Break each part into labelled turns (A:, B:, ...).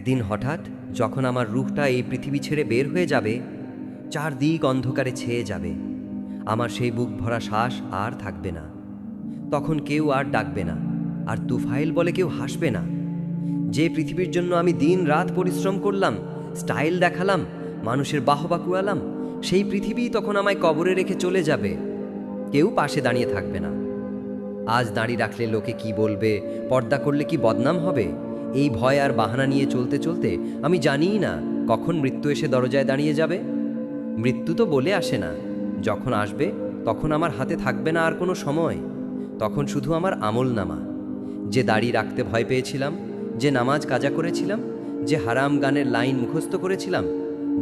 A: একদিন হঠাৎ যখন আমার রুহটা এই পৃথিবী ছেড়ে বের হয়ে যাবে, চারদিক অন্ধকারে ছেয়ে যাবে। আমার সেই বুক ভরা শ্বাস আর থাকবে না। তখন কেউ আর ডাকবে না, আর তুফাইল বলে কেউ হাসবে না। যে পৃথিবীর জন্য আমি দিন রাত পরিশ্রম করলাম, স্টাইল দেখালাম, মানুষের বাহবা কুয়ালাম সেই পৃথিবী তখন আমায় কবরে রেখে চলে যাবে। কেউ পাশে দাঁড়িয়ে থাকবে না। আজ দাঁড়িয়ে রাখলে লোকে কি বলবে, পর্দা করলে কি বদনাম হবে? এই ভয় আর বাহানা নিয়ে চলতে চলতে আমি জানিই না কখন মৃত্যু এসে দরজায় দাঁড়িয়ে যাবে। মৃত্যু তো বলে আসে না। যখন আসবে, তখন আমার হাতে থাকবে না আর কোনো সময়। তখন শুধু আমার আমল নামা। যে দাড়ি রাখতে ভয় পেয়েছিলাম, যে নামাজ কাজা করেছিলাম, যে হারাম গানের লাইন মুখস্থ করেছিলাম,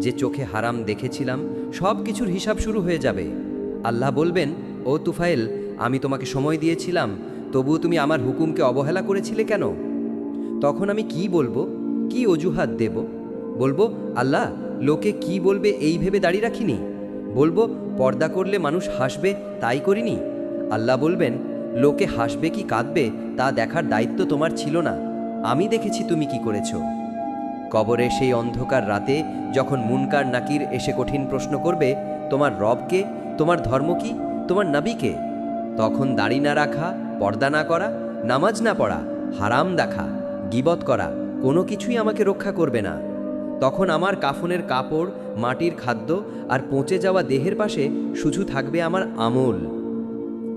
A: যে চোখে হারাম দেখেছিলাম, সব কিছুর হিসাব শুরু হয়ে যাবে। আল্লাহ বলবেন, ও তুফাইল আমি তোমাকে সময় দিয়েছিলাম, তবুও তুমি আমার হুকুমকে অবহেলা করেছিলে কেন? তখন আমি কি বলব? কি অজুহাত দেব? বলব, আল্লাহ, লোকে কি বলবে এই ভেবে দাঁড়িয়ে রাখিনি? বলব, পর্দা করলে মানুষ হাসবে, তাই করিনি? আল্লাহ বলবেন, লোকে হাসবে কি কাঁদবে, তা দেখার দায়িত্ব তোমার ছিল না। আমি দেখেছি তুমি কি করেছ। কবরে সেই অন্ধকার রাতে যখন মুনকার নাকির এসে কঠিন প্রশ্ন করবে, তোমার রবকে তোমার ধর্ম কি? তোমার নাবিকে তখন দাড়ি না রাখা, পর্দা না করা, নামাজ না পড়া, হারাম দেখা। গিবত করা, কোনো কিছুই আমাকে রক্ষা করবে না। তখন আমার কাফনের কাপড়, মাটির খাদ্য আর পচে যাওয়া দেহের পাশে শুধু থাকবে আমার আমল।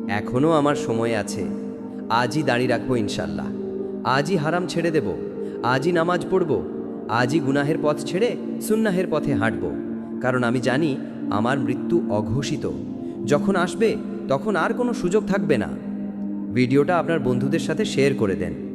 A: এখনও আমার সময় আছে। আজই দাঁড়িয়ে রাখব ইনশাল্লাহ। আজই হারাম ছেড়ে দেব। আজই নামাজ পড়ব। আজই গুনাহের পথ ছেড়ে সুন্নাহের পথে হাঁটব। কারণ আমি জানি আমার মৃত্যু অঘোষিত। যখন আসবে, তখন আর কোনো সুযোগ থাকবে না। ভিডিওটা আপনার বন্ধুদের সাথে শেয়ার করে দেন।